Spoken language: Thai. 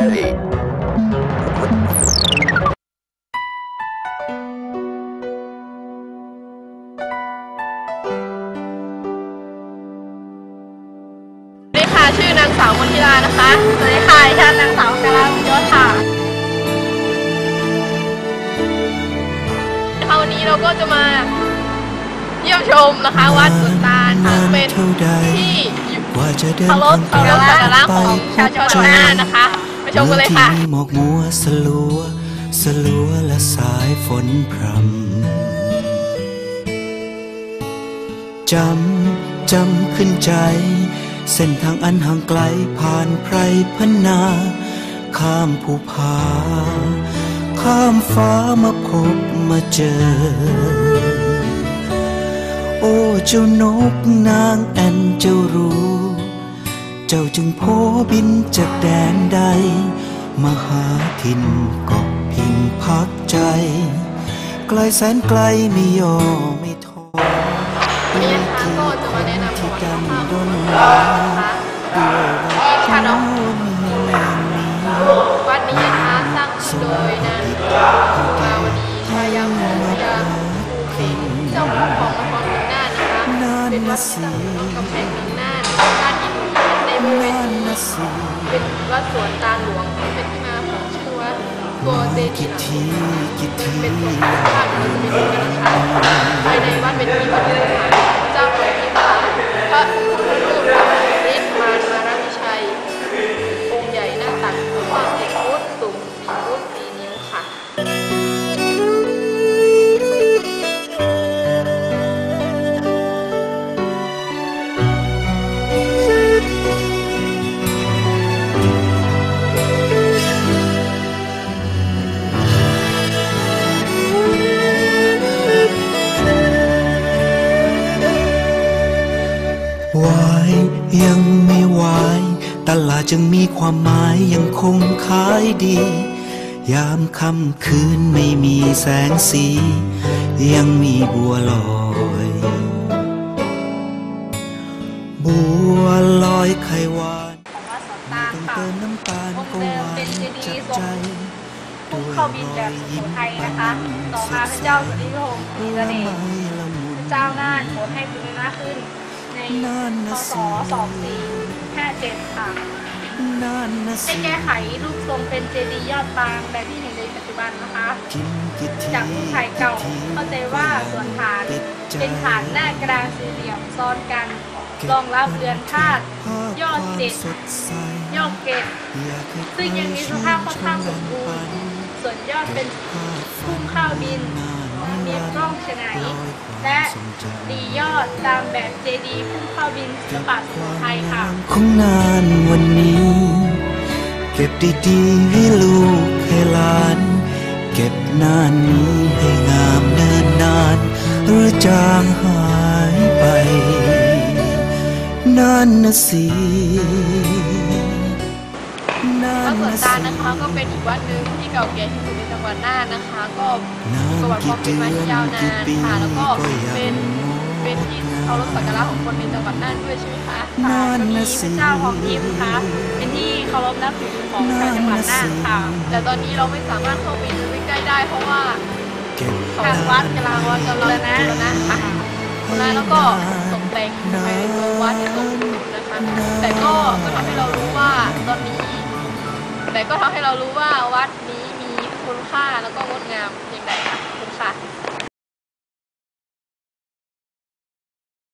ready. สวัสดีค่ะชื่อนางสาวมนทิลานะคะสวัสดีค่ะดิฉันนางสาวกาลาบุญยศค่ะค่ะวันนี้เราก็จะมาเยี่ยมชมนะคะวัดสวนตาลค่ะเป็นที่อยู่กว่าจะเดินเคารพเคารพสักการะของชาวจังหวัดน่านนะคะไป ชมกันเลยค่ะที่หมอกมัวสลัว สลัวและสายฝนพรำจำจำขึ้นใจ เส้นทางอันห่างไกลผ่านไพรพนา ข้ามภูผา ข้ามฟ้ามาพบมาเจอ โอ้เจ้านกนางแอนเจ้ารู้เจ้าจึงโพบินจากแดนใด มหาถิ่นกาะพิงพักใจ ไกลแสนไกลไม่ย่อไม่ท้อนี่นะคะก็จะมาแนะนำประวัติกันคร่าวดนๆลานะคะมีค่ะนาะมีแรงนี้วัดนี้นะคะสร้างขึ้นโดยนางมาวดีชายาของยาภูเข็งเจ้าของของนครหน่านะคะเป็นวัดที่ตั้งอยู่ตรงกำแพง สิเป็นวัดสวนตาหลวงที่เป็นที่มาของชื่อวัดโกเตจิกี่หลังทีกี่ทีเป็นสวนตาภาพเราจะไปดูกันนะคะภายในวัดเป็นที่ประดิษฐาน วายยังไม่วายตลาดจึงมีความหมายยังคงขายดี ยามค่ำคืนไม่มีแสงสี ยังมีบัวลอย บัวลอยไขหวานของวัดสวนตาลต้องค่ะเติมน้ำตาลองค์ก็เดิหมวาเป็นนเจดีจับย์ทรใจงพุ่งเข้าบินแบบสุโขทัยนะคะ ต่อมาพระเจ้าสุริยพงศ์มีเสน่ห์พระเจ้าน่านโปรดให้บุรณะขึ้น ในพศ2457ค่ะนั่นนะได้สิแก้ไขรูปทรงเป็นเจดีย์ยอดปางแบบที่เห็นในปัจจุบันนะคะ กินกี่ทีจากรูปถ่ายเก่าเข้าใจว่าส่วนฐานเป็นฐานหน้ากระดานสี่เหลี่ยมซ้อนกันรองรับเรือนธาตุยอดเจ็ดสดใสยอดเกตอยากให้ซึ่งยังมีสภาพค่อนข้างสมบูรณ์ส่วนยอดเป็นพุ่งข้าวบิน มีกล้องฉไน และดียอดตามแบบเจดีย์พุ่งเข้าวบินศิลปะสุโขทัยค่ะ ของนานวันนี้ เก็บดีๆให้ลูกให้หลาน เก็บนานนี้ให้งามเนินนาน หรือจางหายไป นั่นนะสิ วัดสวนตาลนะคะ ก็เป็นอีกวัดหนึ่งที่เก่าแก่ที่สุดในจังหวัดน่านนะคะ ก็ประวัติความเป็นมาที่ยาวนานค่ะ แล้วก็เป็นเป็นที่เคารพสักการะของคนในจังหวัดน่านด้วยใช่ไหมคะนั่ค่ะก็มีพระเจ้าทองทิพย์ค่ะเป็นที่เคารพนับถือของชาวจังหวัดน่านค่ะ แต่ตอนนี้เราไม่สามารถเข้าไปดูใกล้ได้ เพราะว่าทางวัดกำลังวัดกำลังบูรณะคะบูรณะแล้วก็ตกแต่งภายในตัววัดให้สมบูรณ์นะคะ แต่ก็ก็ทำให้เรารู้ว่าตอนนี้ แต่ก็ทำให้เรารู้ว่าวัดนี้มีคุณค่าแล้วก็งดงามอย่างไรค่ะขอบคุณค่ะ